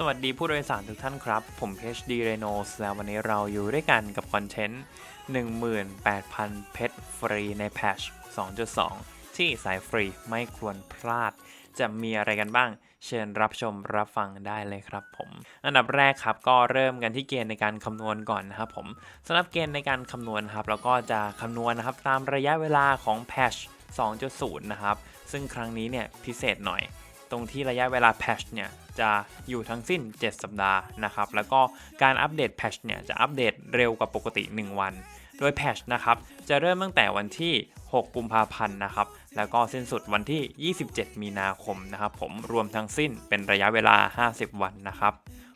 สวัสดีผู้โดยสารทุกท่านครับ ผม HD r e n o s แล้ววันนี้เราอยู่ด้วยกันกับคอนเทนต์ 18,000 เพชรฟรีในแพช2.2 ที่สายฟรีไม่ควรพลาด จะมีอะไรกันบ้าง เชิญรับชมรับฟังได้เลยครับผม อันดับแรกครับก็เริ่มกันที่เกณฑ์ในการคำนวณก่อนนะครับผมสำหรับเกณฑ์ในการคำนวณครับเราก็จะคำนวณนะครับตามระยะเวลาของแพช2.0 นะครับ ซึ่งครั้งนี้เนี่ยพิเศษหน่อย ตรงที่ระยะเวลาแพชเนี่ย จะอยู่ทั้งสิ้น 7 สัปดาห์นะครับ แล้วก็การอัปเดตแพชเนี่ยจะอัปเดตเร็วกว่าปกติ 1 วัน โดยแพชนะครับจะเริ่มตั้งแต่วันที่ 6 กุมภาพันธ์นะครับ แล้วก็สิ้นสุดวันที่ 27 มีนาคมนะครับผมรวมทั้งสิ้นเป็นระยะเวลา 50 วันนะครับ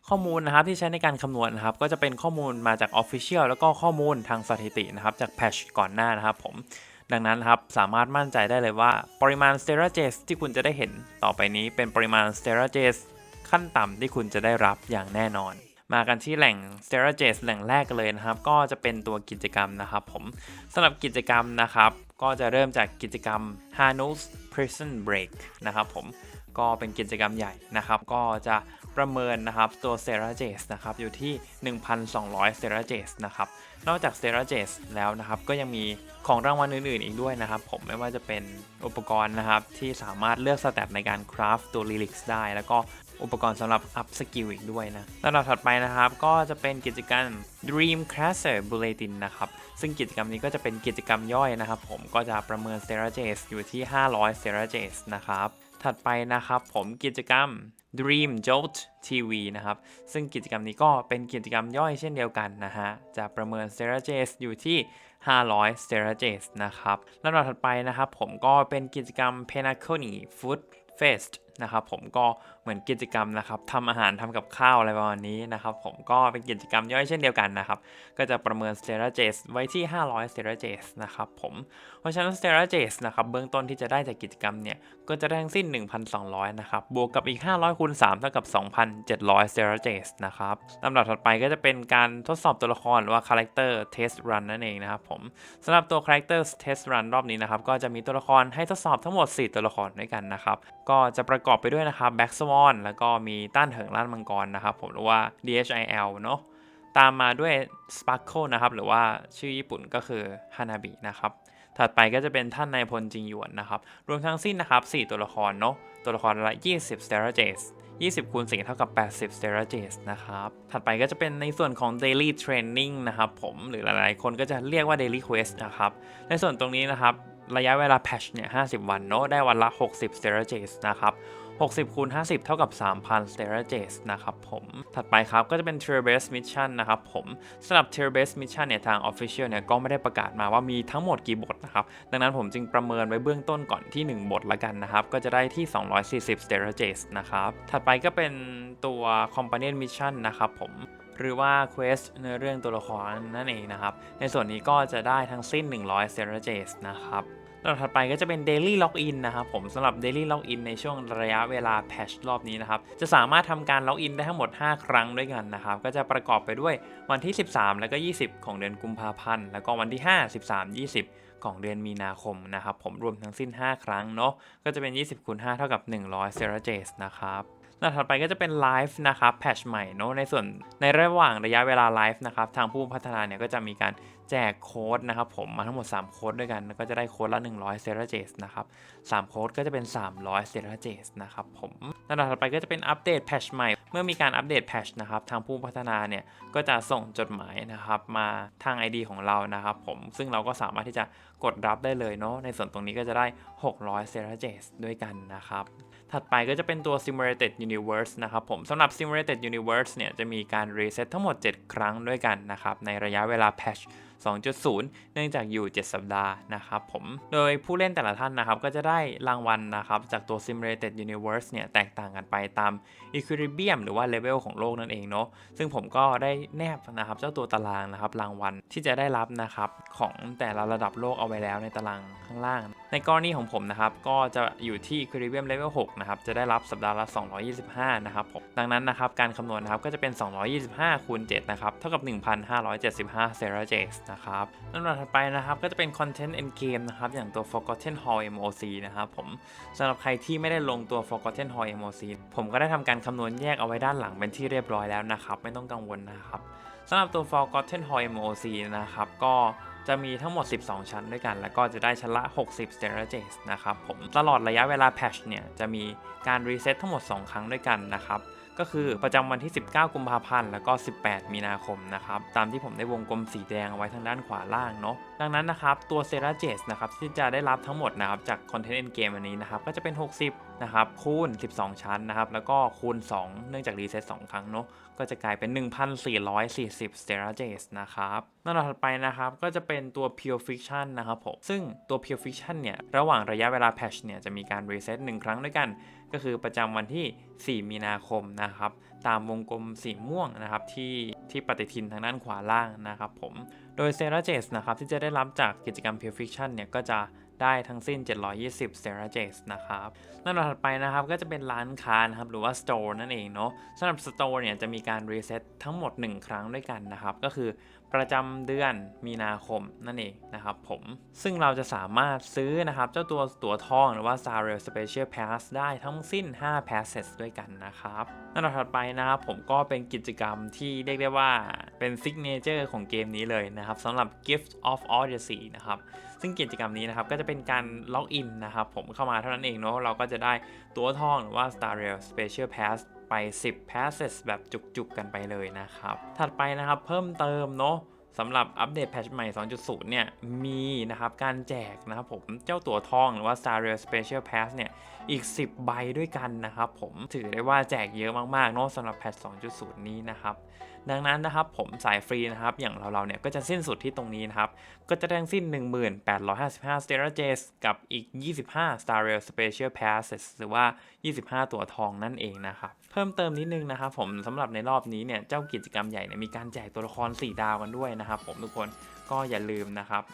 ข้อมูลนะครับที่ใช้ในการคำนวณนะครับก็จะเป็นข้อมูลมาจาก Official แล้วก็ข้อมูลทางสถิตินะครับจากแพชก่อนหน้านะครับผมดังนั้นครับสามารถมั่นใจได้เลยว่าปริมาณ s t e r a g e s ที่คุณจะได้เห็นต่อไปนี้เป็นปริมาณ s t e r a g e s ขั้นต่ำที่คุณจะได้รับอย่างแน่นอน มากันที่แหล่ง s t e r a g e s แหล่งแรกกันเลยนะครับ ก็จะเป็นตัวกิจกรรมนะครับผมสำหรับกิจกรรมนะครับ ก็จะเริ่มจากกิจกรรม Hanus Prison Break นะครับผมก็เป็นกิจกรรมใหญ่นะครับ ก็จะประเมินนะครับตัว s t e r a g e s นะครับอยู่ที่ 1,200 s t e r a g e s นะครับ นอกจาก s t e r a g e s แล้วนะครับ ก็ยังมีของรางวัลอื่นๆอีกด้วยนะครับ ผมไม่ว่าจะเป็นอุปกรณ์นะครับ ที่สามารถเลือกสแตทในการคราฟตัว Lyrics ได้ แล้วก็ อุปกรณ์สำหรับอัพสกิลอีกด้วยนะลำดับถัดไปนะครับ ก็จะเป็นกิจกรรม Dream Crasher Bulletin นะครับ ซึ่งกิจกรรมนี้ก็จะเป็นกิจกรรมย่อยนะครับ ผมก็จะประเมิน s t e r a g e s อยู่ที่ 500 s t e r a g e s นะครับ ถัดไปนะครับผมกิจกรรม Dream Jolt TV นะครับ ซึ่งกิจกรรมนี้ก็เป็นกิจกรรมย่อยเช่นเดียวกันนะฮะ จะประเมิน s t e r a g e s อยู่ที่ 500 s t e r a g e s นะครับลำดับถัดไปนะครับผมก็เป็นกิจกรรม p e n a c o n i Food Fest นะครับผมก็เหมือนกิจกรรมนะครับทำอาหารทำกับข้าวอะไรประมาณนี้นะครับผมก็เป็นกิจกรรมย่อยเช่นเดียวกันนะครับ ก็จะประเมิน s t e r a g e s ไว้ที่ 500 s t e r a g e s นะครับผมเพราะฉะนั้น s t e r a g e s นะครับเบื้องต้นที่จะได้จากกิจกรรมเนี่ย ก็จะได้ทั้งสิ้น 1,200 นะครับ บวกกับอีก 500คูณ3เท่ากับ 2,700 s t e r a g e s นะครับลำดับถัดไปก็จะเป็นการทดสอบตัวละครหรือว่า Character Test Run นั่นเองนะครับผมสำหรับตัว Character Test Run รอบนี้นะครับก็จะมีตัวละครให้ทดสอบทั้งหมด 4 ตัวละครด้วยกันนะครับก็จะประกอบไปด้วยนะครับ Black Swan แล้วก็มีต้านเหิงล้านมังกรนะครับผมหรือว่า DHIL เนาะตามมาด้วย Sparkle นะครับหรือว่าชื่อญี่ปุ่นก็คือ Hanabi นะครับถัดไปก็จะเป็นท่านนายพลจิงหยวนนะครับรวมทั้งสิ้นนะครับ 4 ตัวละครเนาะตัวละครละ 20 s t e r a g e s 20คูณ4เท่ากับ 80 s t e r a g e s นะครับ ถัดไปก็จะเป็นในส่วนของ daily training นะครับผมหรือหลายๆ คนก็จะเรียกว่า daily quest นะครับ ในส่วนตรงนี้นะครับ ระยะเวลา patch เนี่ย50 วันเนาะได้วันละ 60 s t e r a g e s นะครับ 60คูณ50 เท่ากับ 3,000 s t e r a g e s นะครับผม ถัดไปครับก็จะเป็น Tier Base Mission นะครับผมสำหรับ Tier Base Mission เนี่ย ทาง Official เนี่ย ก็ไม่ได้ประกาศมาว่ามีทั้งหมดกี่บทนะครับ ดังนั้นผมจึงประเมินไว้เบื้องต้นก่อนที่ 1 บทละกันนะครับ ก็จะได้ที่ 240 s t e r a g e s นะครับ ถัดไปก็เป็นตัว Companion Mission นะครับผมหรือว่า Quest เนื้อเรื่องตัวละครนั่นเองนะครับ ในส่วนนี้ก็จะได้ทั้งสิ้น 100 s t e r a g e s นะครับ ลำดับถัดไปก็จะเป็น Daily Login นะครับผมสำหรับ Daily Login ในช่วงระยะเวลาแพชรอบนี้นะครับ จะสามารถทำการล็อกอินได้ทั้งหมด 5 ครั้งด้วยกันนะครับ ก็จะประกอบไปด้วยวันที่ 13 แล้วก็ 20 ของเดือนกุมภาพันธ์ แล้วก็วันที่ 5 13 20ของเดือนมีนาคมนะครับผมรวมทั้งสิ้น 5 ครั้งเนาะก็จะเป็น 20คูณ5เท่ากับ 100 s e r a g e s นะครับลำดับถัดไปก็จะเป็นไลฟ์นะครับแพชใหม่เนาะในส่วนในระหว่างระยะเวลาไลฟ์นะครับทางผู้พัฒนาเนี่ยก็จะมีการ แจกโค้ดนะครับผมมาทั้งหมด 3 โค้ดด้วยกันแล้วก็จะได้โค้ดละ 100 s e r a g e s นะครับ3โค้ดก็จะเป็น 300 s e r a g e s นะครับผมลำดับถัดไปก็จะเป็นอัปเดตแพชใหม่ เมื่อมีการอัปเดตแพชนะครับทางผู้พัฒนาเนี่ยก็จะส่งจดหมายนะครับมาทาง ID ของเรานะครับผมซึ่งเราก็สามารถที่จะกดรับได้เลยเนาะในส่วนตรงนี้ก็จะได้ 600 s e r a g e s ด้วยกันนะครับถัดไปก็จะเป็นตัว Simulated Universe นะครับผมสำหรับ Simulated Universe เนี่ยจะมีการรีเซ็ตทั้งหมด 7 ครั้งด้วยกันนะครับในระยะเวลา Patch 2.0 เนื่องจากอยู่ 7 สัปดาห์นะครับผม โดยผู้เล่นแต่ละท่านนะครับก็จะได้รางวัลนะครับจากตัว Simulated Universe เนี่ยแตกต่างกันไปตาม Equilibrium หรือว่า Level ของโลกนั่นเองเนาะ ซึ่งผมก็ได้แนบนะครับเจ้าตัวตารางนะครับรางวัลที่จะได้รับนะครับของแต่ละระดับโลกเอาไว้แล้วในตารางข้างล่าง ในกรณีของผมนะครับก็จะอยู่ที่ Equilibrium Level 6นะครับจะได้รับสัปดาห์ละ 225 นะครับผมดังนั้นนะครับการคำนวณนะครับก็จะเป็น 225คูณ7นะครับเท่ากับ 1,575 s e r a g e s นะครับลำดับถัดไปนะครับก็จะเป็น Content End Game นะครับอย่างตัว Forgotten Hall MOC นะครับผมสำหรับใครที่ไม่ได้ลงตัว Forgotten Hall MOC ผมก็ได้ทำการคำนวณแยกเอาไว้ด้านหลังเป็นที่เรียบร้อยแล้วนะครับ ไม่ต้องกังวลนะครับสำหรับตัว Forgotten Hall MOC นะครับก็จะมีทั้งหมด 12 ชั้นด้วยกัน แล้วก็จะได้ชั้นละ 60 Staircase นะครับผมตลอดระยะเวลาแพชเนี่ยจะมีการรีเซ็ตทั้งหมด 2 ครั้งด้วยกันนะครับ ก็คือประจำวันที่ 19 กุมภาพันธ์แล้วก็ 18 มีนาคมนะครับตามที่ผมได้วงกลมสีแดงเอาไว้ทางด้านขวาล่างเนาะดังนั้นนะครับตัวเซราเจสนะครับที่จะได้รับทั้งหมดนะครับจากคอนเทนต์เอ็นเกมอันนี้นะครับก็จะเป็น 60 นะครับคูณ 12 ชั้นนะครับแล้วก็คูณ 2 เนื่องจากรีเซ็ต2ครั้งเนาะก็จะกลายเป็น 1,440 s t e r a g e s นะครับลำดับถัดไปนะครับก็จะเป็นตัว Pure Fiction นะครับผมซึ่งตัว Pure Fiction เนี่ยระหว่างระยะเวลาแพชเนี่ยจะมีการรีเซ็ต1ครั้งด้วยกัน ก็คือประจำวันที่ 4 มีนาคมนะครับตามวงกลมสีม่วงนะครับที่ที่ปฏิทินทางด้านขวาล่างนะครับผมโดย s e r a g e s นะครับที่จะได้รับจากกิจกรรม Pure Fiction เนี่ยก็จะ ได้ทั้งสิ้น 720 s e r a g e s นะครับลำดับถัดไปนะครับก็จะเป็นร้านค้านะครับหรือว่า Store นั่นเองเนาะสำหรับ Store เนี่ยจะมีการรีเซ็ตทั้งหมด 1 ครั้งด้วยกันนะครับ ก็คือ ประจำเดือนมีนาคมนั่นเองนะครับผมซึ่งเราจะสามารถซื้อนะครับ เจ้าตัวตั๋วทองหรือว่า Star Rail Special Pass ได้ทั้งสิ้น 5 passes ด้วยกันนะครับลำดับถัดไปนะครับผมก็เป็นกิจกรรมที่เรียกได้ว่าเป็นซิกเนเจอร์ของเกมนี้เลยนะครับสำหรับ Gift of Odyssey นะครับซึ่งกิจกรรมนี้นะครับก็จะเป็นการล็อกอินนะครับผมเข้ามาเท่านั้นเองเนาะเราก็จะได้ตั๋วทองหรือว่า Star r a l Special Pass ไป 10 passes แบบจุกๆกันไปเลยนะครับ ถัดไปนะครับเพิ่มเติมเนาะ สำหรับอัปเดตแพทช์ใหม่ 2.0 เนี่ย มีนะครับการแจกนะครับผมเจ้าตั๋วทองหรือว่า Star Rail Special Pass เนี่ยอีก 10 ใบด้วยกันนะครับผมถือได้ว่าแจกเยอะมากๆเนาะสำหรับแพทช์2.0 นี้นะครับ ดังนั้นนะครับผมสายฟรีนะครับ อย่างเราเราเนี่ยก็จะสิ้นสุดที่ตรงนี้นะครับ ก็จะได้ทั้งสิ้น 1855 s t e r a g e s กับอีก 25 Star Rail Special Passes หรือว่า 25 ตั๋วทองนั่นเองนะครับเพิ่มเติมนิดนึงนะครับผมสำหรับในรอบนี้เนี่ยเจ้ากิจกรรมใหญ่เนี่ยมีการแจกตัวละคร 4 ดาวกันด้วยนะครับผมทุกคนก็อย่าลืมนะครับ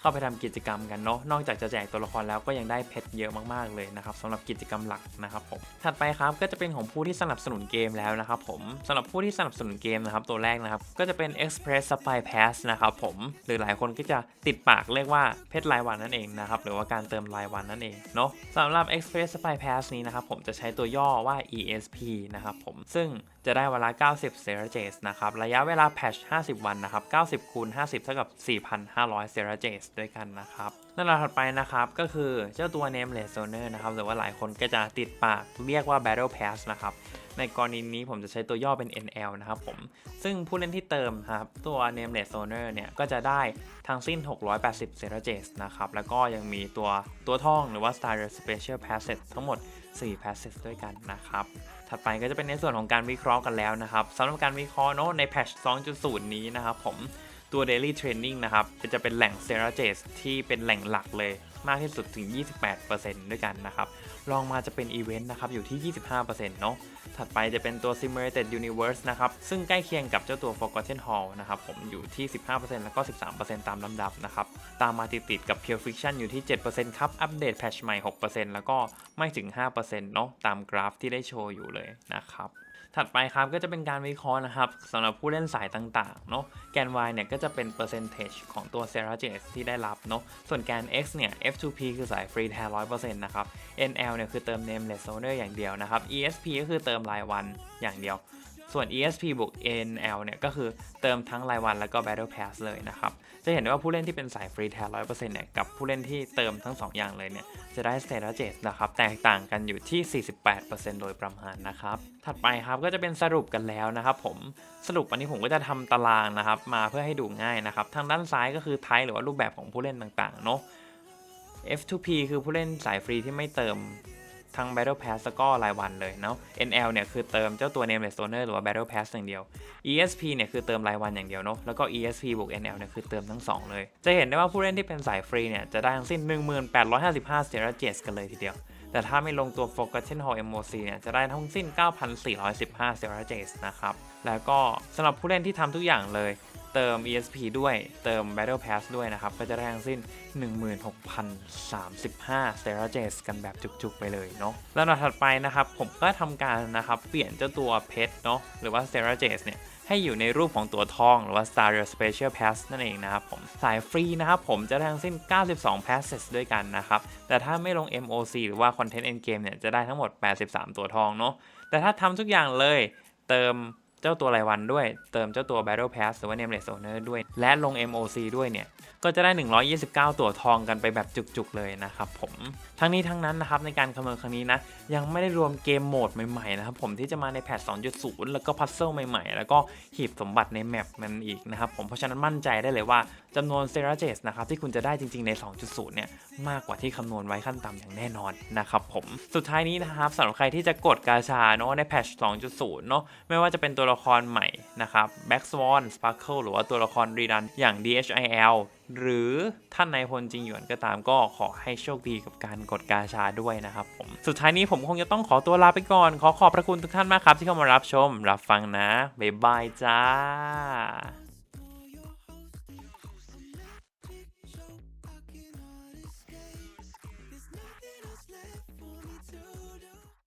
เข้าไปทำกิจกรรมกันเนาะนอกจากจะแจกตัวละครแล้วก็ยังได้เพชรเยอะมากๆเลยนะครับสำหรับกิจกรรมหลักนะครับผมถัดไปครับก็จะเป็นของผู้ที่สนับสนุนเกมแล้วนะครับผมสำหรับผู้ที่สนับสนุนเกมนะครับตัวแรกนะครับก็จะเป็น Express Supply Pass นะครับผมหรือหลายคนก็จะติดปากเรียกว่าเพชรรายวันนั่นเองนะครับหรือว่าการเติมรายวันนั่นเองเนาะสำหรับ Express Supply Pass นี้นะครับผมจะใช้ตัวย่อว่า ESP นะครับผมซึ่ง จะได้เวลา90 s e r a g e s นะครับ ระยะเวลาแพช 50 วันนะครับ 90 คูณ 50 เท่ากับ 4,500 s e r a g e s ด้วยกันนะครับนั่นถัดไปนะครับ ก็คือเจ้าตัว Nameless Owner นะครับ หรือว่าหลายคนก็จะติดปากเรียกว่า Battle Pass นะครับ ในกรณีนี้ผมจะใช้ตัวย่อเป็น NL นะครับผม ซึ่งผู้เล่นที่เติมครับตัว Nameless Owner เนี่ย ก็จะได้ทั้งสิ้น 680 s e r a g e s นะครับ แล้วก็ยังมีตัวตัวทองหรือว่า Star Special Passes ทั้งหมด 4 passes ด้วยกันนะครับ ถัดไปก็จะเป็นในส่วนของการวิเคราะห์กันแล้วนะครับสำหรับการวิเคราะห์เนาะในแพทช์2.0 นี้นะครับผม ตัว Daily Training นะครับจะเป็นแหล่ง s e r a g e s ที่เป็นแหล่งหลักเลยมากที่สุดถึง 28%ด้วยกันนะครับรองมาจะเป็นอีเวนต์นะครับอยู่ที่ 25%เนาะถัดไปจะเป็นตัว Simulated Universe นะครับซึ่งใกล้เคียงกับเจ้าตัว Forgotten Hall นะครับผมอยู่ที่ 15%แล้วก็ 13%ตามลำดับนะครับตามมาติดๆกับ Pure Fiction อยู่ที่ 7%ครับ อัปเดตแพทช์ใหม่ 6%แล้วก็ไม่ถึง 5%เนาะตามกราฟที่ได้โชว์อยู่เลยนะครับ ถัดไปครับก็จะเป็นการวิเคราะห์นะครับสำหรับผู้เล่นสายต่างๆเนาะแกน y เนี่ยก็จะเป็น percentage ของตัว s e r a g e s ที่ได้รับเนาะส่วนแกน x เนี่ย f2p คือสายฟรีแท้100%นะครับ nl เนี่ยคือเติม nameless owner อย่างเดียวนะครับ esp ก็คือเติมรายวันอย่างเดียว ส่วน ESP บวก NL เนี่ยก็คือเติมทั้งรายวันแล้วก็ Battle Pass เลยนะครับ จะเห็นได้ว่าผู้เล่นที่เป็นสายฟรีแท้100%เนี่ยกับผู้เล่นที่เติมทั้ง 2 อย่างเลยเนี่ยจะได้ s t a t u s นะครับ แตกต่างกันอยู่ที่ 48%โดยประมาณนะครับ ถัดไปครับก็จะเป็นสรุปกันแล้วนะครับผมสรุปอันนี้ผมก็จะทำตารางนะครับ มาเพื่อให้ดูง่ายนะครับ ทางด้านซ้ายก็คือไทป์หรือว่ารูปแบบของผู้เล่นต่างๆเนาะ F2P คือผู้เล่นสายฟรีที่ไม่เติม ทั้ง Battle Pass แล้วก็รายวันเลยเนาะ NL เนี่ยคือเติมเจ้าตัว Nameless Owner หรือว่า Battle Pass อย่างเดียว ESP เนี่ยคือเติมรายวันอย่างเดียวเนาะ แล้วก็ ESP บวก NL เนี่ยคือเติมทั้ง 2 เลย จะเห็นได้ว่าผู้เล่นที่เป็นสายฟรีเนี่ยจะได้ทั้งสิ้น 1855 s t e r a g e s กันเลยทีเดียว แต่ถ้าไม่ลงตัว Forgotten Hall MOC เนี่ยจะได้ทั้งสิ้น 9,415 s t e r a g e s นะครับ แล้วก็สำหรับผู้เล่นที่ทำทุกอย่างเลย เติม ESP ด้วยเติม Battle Pass ด้วยนะครับ ก็จะได้ทั้งสิ้น 16,035 s t e r a j e s กันแบบจุกๆไปเลยเนาะแล้วถัดไปนะครับผมก็ทำการนะครับ เปลี่ยนเจ้าตัวเพชรเนาะหรือว่า s t e r a j e s เนี่ยให้อยู่ในรูปของตัวทองหรือว่า Starial Special Pass นั่นเองนะครับผมสายฟรีนะครับผมจะได้ทั้งสิ้น 92 passes ด้วยกันนะครับ แต่ถ้าไม่ลง MOC หรือว่า Content End Game เนี่ยจะได้ทั้งหมด 83 ตัวทองเนาะแต่ถ้าทำทุกอย่างเลยเติม เจ้าตัวรายวันด้วย เติมเจ้าตัว Battle Pass หรือว่า Nameless Owner ด้วย และลง MOC ด้วยเนี่ย ก็จะได้ 129 ตัวทองกันไปแบบจุกๆเลยนะครับผม ทั้งนี้ทั้งนั้นนะครับในการคำนวณครั้งนี้นะ ยังไม่ได้รวมเกมโหมดใหม่ๆนะครับผมที่จะมาในแพท 2.0 แล้วก็พัซเซิลใหม่ๆ แล้วก็หีบสมบัติในแมปมันอีกนะครับผม เพราะฉะนั้นมั่นใจได้เลยว่าจำนวนเซราเจสนะครับที่คุณจะได้จริงๆใน 2.0 เนี่ยมากกว่าที่คำนวณไว้ขั้นต่ำอย่างแน่นอนนะครับผม สุดท้ายนี้นะครับสำหรับใครที่จะกดกาชาเนาะในแพท 2.0 เนาะไม่ว่าจะเป็นตัวละครใหม่นะครับ Black Swan Sparkle หรือว่าตัวละครรีดันอย่าง DHIL หรือท่านนายพลจริงหยวนก็ตามก็ขอให้โชคดีกับการกดกาชาด้วยนะครับผม สุดท้ายนี้ผมคงจะต้องขอตัวลาไปก่อน ขอขอบพระคุณทุกท่านมากครับที่เข้ามารับชม รับฟังนะ บ๊ายบายจ้า